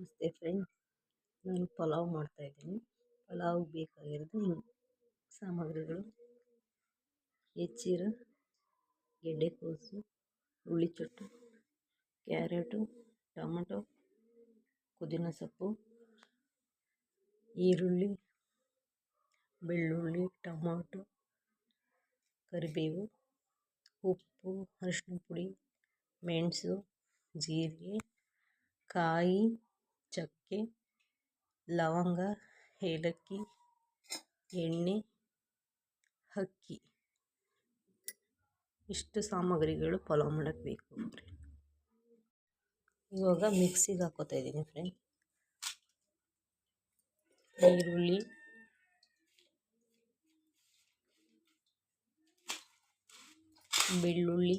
ನಮಸ್ತೆ ಫ್ರೆಂಡ್ ನಾನು ಪಲಾವ್ ಮಾಡ್ತಾಯಿದ್ದೀನಿ ಪಲಾವ್ ಬೇಕಾಗಿರೋದು ಸಾಮಗ್ರಿಗಳು. ಹೆಚ್ಚಿರೋ ಗೆಡ್ಡೆಕೋಸು ಹುಳಿಚೊಟ್ಟು ಕ್ಯಾರೆಟು, ಟೊಮೆಟೊ, ಪುದೀನ ಸೊಪ್ಪು, ಈರುಳ್ಳಿ, ಬೆಳ್ಳುಳ್ಳಿ, ಟೊಮಾಟೊ, ಕರಿಬೇವು, ಉಪ್ಪು ಅರಿಶಿನ ಪುಡಿ, ಮೆಣಸು, ಜೀರಿಗೆ, ಕಾಯಿ. ಚಕ್ಕೆ, ಲವಂಗ, ಏಲಕ್ಕಿ, ಎಣ್ಣೆ, ಅಕ್ಕಿ. ಇಷ್ಟು ಸಾಮಗ್ರಿಗಳು ಪಲಾವ್ ಮಾಡೋಕ್ಕೆ ಬೇಕು ಇವಾಗ ಮಿಕ್ಸಿಗೆ ಹಾಕೋತಾ ಇದ್ದೀನಿ ಫ್ರೆಂಡ್. ಈರುಳ್ಳಿ. ಬೆಳ್ಳುಳ್ಳಿ.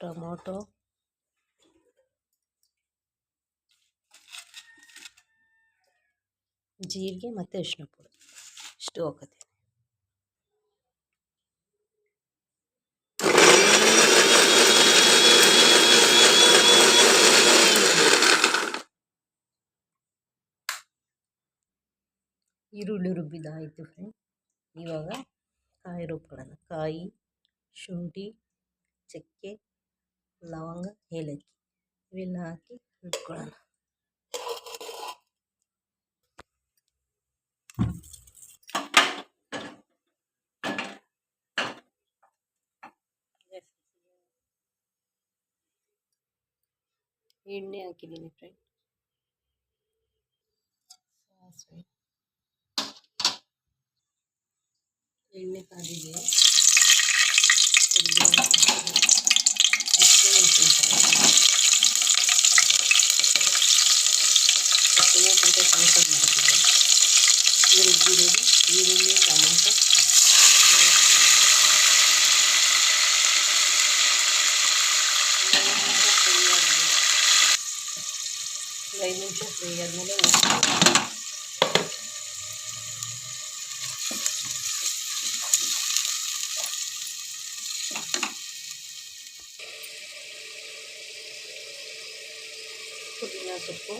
ಟೊಮೊಟೊ. ಜೀರಿಗೆ ಮತ್ತು ಅರಿಶಿನ ಪುಡಿ. ಇಷ್ಟು ಹಾಕತ್ತೀನಿ. ಈರುಳ್ಳಿ ರುಬ್ಬಿದಾಯಿತು ಫ್ರೆಂಡ್ ಇವಾಗ ಕಾಯಿ ರುಬ್ಕೊಳ್ಳೋಣ ಕಾಯಿ, ಶುಂಠಿ, ಚಕ್ಕೆ ಲವಂಗ ಏಲಕ್ಕಿ ಇವೆಲ್ಲ ಹಾಕಿ ರುಬ್ಕೊಳ್ಳೋಣ ಎಣ್ಣೆ ಹಾಕಿದ್ದೀನಿ ಫ್ರೆಂಡ್ ಸಾಸಿವೆ ಎಣ್ಣೆ ಕಾದಿದೆ ಹಸಿಮೆಣಸಿನ್ಕಾಯಿ ಟೊಮೆಟೊ ಮಾಡ್ತಿದ್ದೆ ರುಬ್ಬಿರೋದು ಈರುಳ್ಳಿ ಟೊಮೊಟೊ ಐದು ನಿಮಿಷ ಫ್ರೈ ಆದಮೇಲೆ ಪುದೀನ ಸೊಪ್ಪು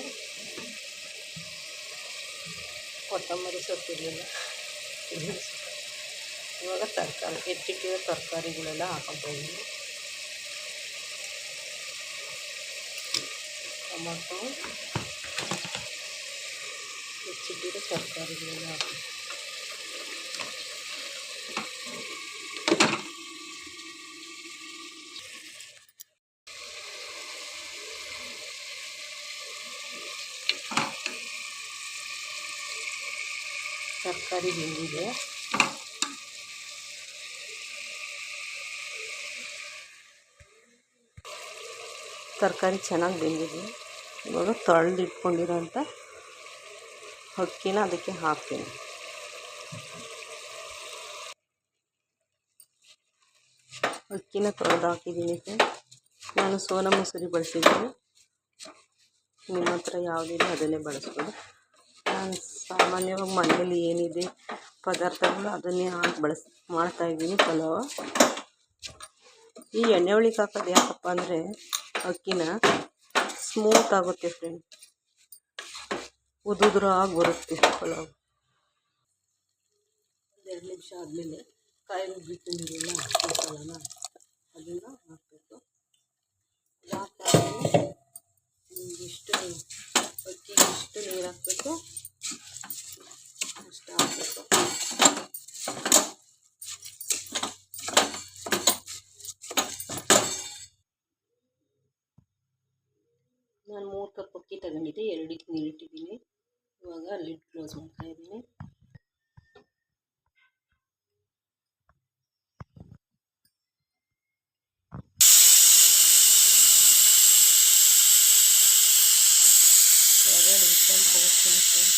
ಕೊತ್ತಂಬರಿ ಸೊಪ್ಪು ಇದೆಯಲ್ಲ ಇವಾಗ ತರಕಾರಿ ಹೆಚ್ಚಿಟ್ಟಿರೋ ತರಕಾರಿಗಳೆಲ್ಲ ಹಾಕೊತಾ ಇದ್ದೀನಿ ಟೊಮೊಟೊ ಹೆಚ್ಚಿಟ್ಟಿರೋ ತರಕಾರಿಗಳೆಲ್ಲ ಹಾಕಿ ತರಕಾರಿ ಬೆಂದಿದೆ ತರಕಾರಿ ಚೆನ್ನಾಗಿ ಬೆಂದಿದೆ. ಇವಾಗ ತೊಳೆದು ಅಕ್ಕಿನ ಅದಕ್ಕೆ ಹಾಕ್ತೀನಿ. ಅಕ್ಕಿನ ತೊಳೆದು ಹಾಕಿದ್ದೀನಿ ನಾನು ಸೋನಾ ಮಸೂರಿ ಬಳಸಿದ್ದೀನಿ. ನಿಮ್ಮ ಹತ್ರ ಯಾವುದಿದೆ ಅದನ್ನೇ ಬಳಸ್ಬೋದು. ನಾನು ಸಾಮಾನ್ಯವಾಗಿ ಮನೆಯಲ್ಲಿ ಏನಿದೆ ಪದಾರ್ಥಗಳು ಅದನ್ನೇ ಹಾಕಿ ಬಳಸ್ ಮಾಡ್ತಾಯಿದ್ದೀನಿ ಪಲಾವ್. ಈ ಎಣ್ಣೆ ಒಳಗೆ ಹಾಕೋದು ಯಾಕಪ್ಪ ಅಂದರೆ ಅಕ್ಕಿನ ಸ್ಮೂತ್ ಆಗುತ್ತೆ ಫ್ರೆಂಡ್ ಉದುದ್ರಾಗಿ ಬರುತ್ತೆ ಪಲಾವ್. ಎರಡು ನಿಮಿಷ ಆದಮೇಲೆ ಕಾಯಿ ರುಬ್ಬಿಟ್ಟಿದ್ದೀರಲ್ಲ ಮಸಾಲನ ಅದನ್ನು ಹಾಕಬೇಕು. ಹಾಕಾದ್ಮೇಲೆ ಇಷ್ಟು ಅಕ್ಕಿಗೆ ಇಷ್ಟು ನೀರು ಹಾಕಬೇಕು ಅಷ್ಟು ಹಾಕಬೇಕು ನಾನು ಮೂರು ಕಪ್ ಅಕ್ಕಿ ತಗೊಂಡಿದ್ದೆ, ಎರಡು ನೀರು ಇಟ್ಟಿದ್ದೀನಿ ಇವಾಗ ಲಿಡ್ ಕ್ಲೋಸ್ ಮಾಡ್ತಾ ಇದ್ದೀನಿ. ಎರಡು ವಿಷಲ್ ಹೋಗ್ತೀನಿ.